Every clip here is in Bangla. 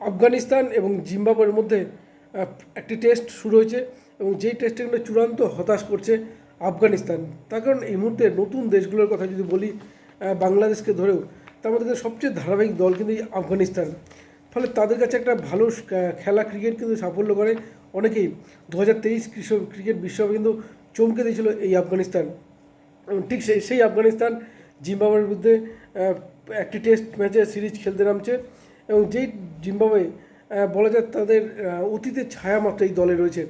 আফগানিস্তান এবং জিম্বাবুয়ের মধ্যে একটি টেস্ট শুরু হয়েছে এবং যেই টেস্টে চূড়ান্ত হতাশ করছে আফগানিস্তান। তার কারণ এই মুহূর্তে নতুন দেশগুলোর কথা যদি বলি বাংলাদেশকে ধরেও, তার মধ্যে সবচেয়ে ধারাবাহিক দল কিন্তু এই আফগানিস্তান। ফলে তাদের কাছে একটা ভালো খেলা ক্রিকেট কিন্তু সাফল্য করে। অনেকেই দু হাজার তেইশ ক্রিকেট বিশ্বকাপে কিন্তু চমকে দিয়েছিল এই আফগানিস্তান। ঠিক সেই সেই আফগানিস্তান জিম্বাবুয়ের বিরুদ্ধে একটি টেস্ট ম্যাচে সিরিজ খেলতে নামছে। এবং যেই জিম্বাবুয়ে বলা যায় তাদের অতীতের ছায়া মাত্র এই দলে রয়েছে।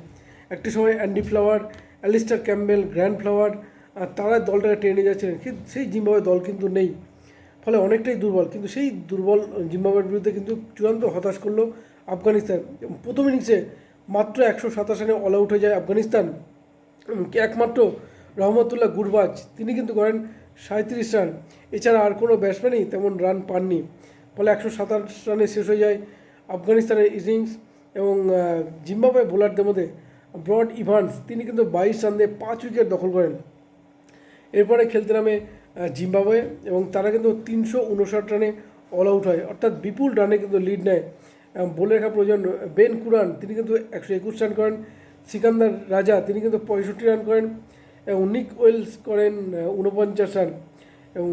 একটি সময় Andy Flower Alistair Campbell Grant Flower আহ, তারা দলটাকে টেনে যাচ্ছিলেন। কিন্তু সেই জিম্বাবুয়ে দল কিন্তু নেই। ফলে অনেকটাই দুর্বল। কিন্তু সেই দুর্বল জিম্বাবুয়ের বিরুদ্ধে কিন্তু চূড়ান্ত হতাশ করল আফগানিস্তান। প্রথম ইনিংসে মাত্র একশো সাতাশ রানে অল আউট হয়ে যায় আফগানিস্তান। একমাত্র রহমতুল্লাহ গুরবাজ তিনি কিন্তু করেন সাঁত্রিশ রান। এছাড়া আর কোনো ব্যাটসম্যানই তেমন রান পাননি। ফলে একশো সাতাশ রানে শেষ হয়ে যায় আফগানিস্তানের ইনিংস এবং আহ, জিম্বাবুয়ে বোলারদের মধ্যে ব্রড ইভান্স তিনি কিন্তু বাইশ রান পাঁচ উইকেট দখল করেন। এরপরে খেলতে নামে জিম্বাবুয়ে এবং তারা কিন্তু তিনশো উনষাট রানে অল আউট হয়। অর্থাৎ বিপুল রানে কিন্তু লিড নেয়। বলে রাখা প্রয়োজন বেন কুরান তিনি কিন্তু একশো একুশ রান করেন। সিকান্দার রাজা তিনি কিন্তু পঁয়ষট্টি রান করেন। এবং নিক ওয়েলস করেন আহ, উনপঞ্চাশ রান। এবং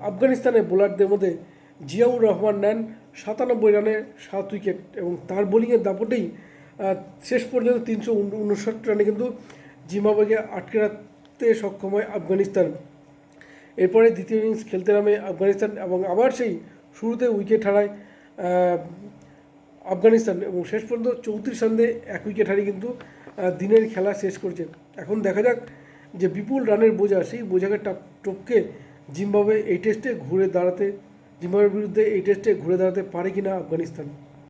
আফগানিস্তানের বোলারদের মধ্যে জিয়াউর রহমান নেন সাতানব্বই রানে সাত উইকেট এবং তার বোলিংয়ের দাপটেই শেষ পর্যন্ত তিনশো উনষাট রানে কিন্তু জিম্বাবুয়েকে আটকে রাখতে সক্ষম হয় আফগানিস্তান। এরপরে দ্বিতীয় ইনিংস খেলতে নামে আফগানিস্তান এবং আবার সেই শুরুতে উইকেট হারায় আফগানিস্তান এবং শেষ পর্যন্ত চৌত্রিশ রান এক উইকেট হারিয়ে কিন্তু দিনের খেলা শেষ করছে। এখন দেখা যাক যে বিপুল রানের বোঝা, সেই বোঝাকে টাপ টপকে জিম্বাবুয়ে এই টেস্টে ঘুরে দাঁড়াতে জিম্বাবুয়ের বিরুদ্ধে এই টেস্টে ঘুরে দাঁড়াতে পারে কিনা আফগানিস্তান।